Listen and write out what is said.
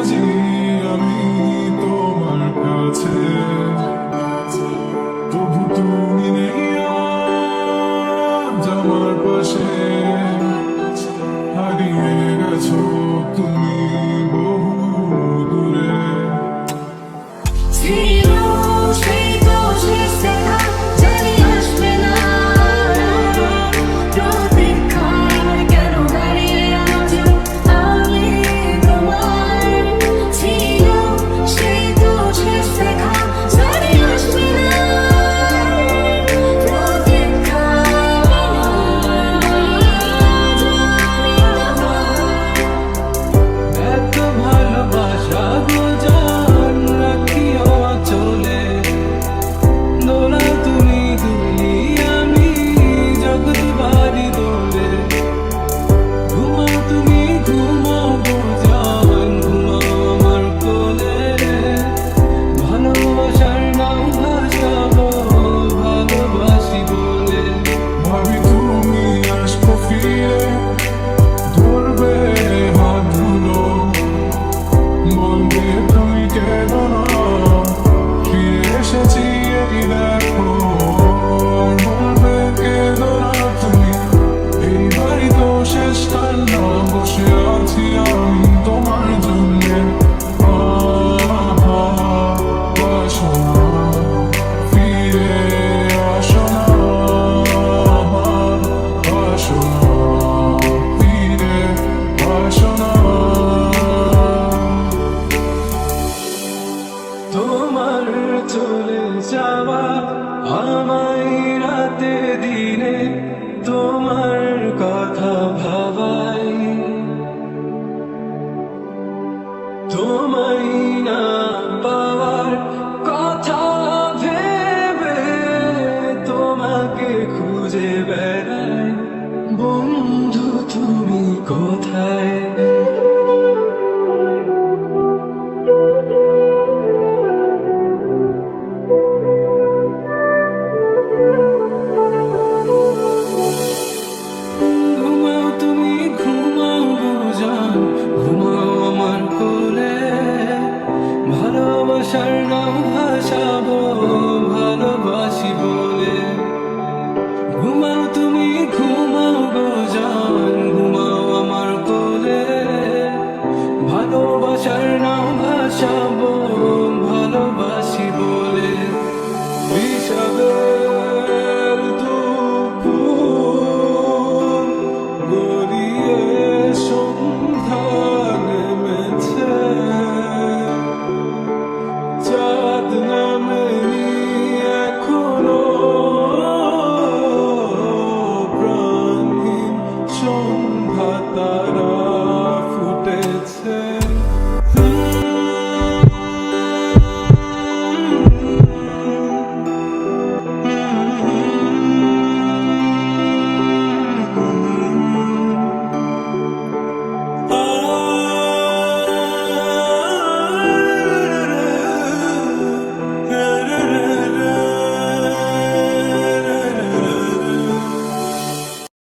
আজি আমি তোমার কাছে। আমায় রাতে দিনে তোমার ভাষার নাম ভাসাবো, ভালোবাসি বলে। ঘুমাও তুমি, ঘুমাও গোজান ঘুমাও আমার কোলে। ভালোবাসার নাম ভাসাবো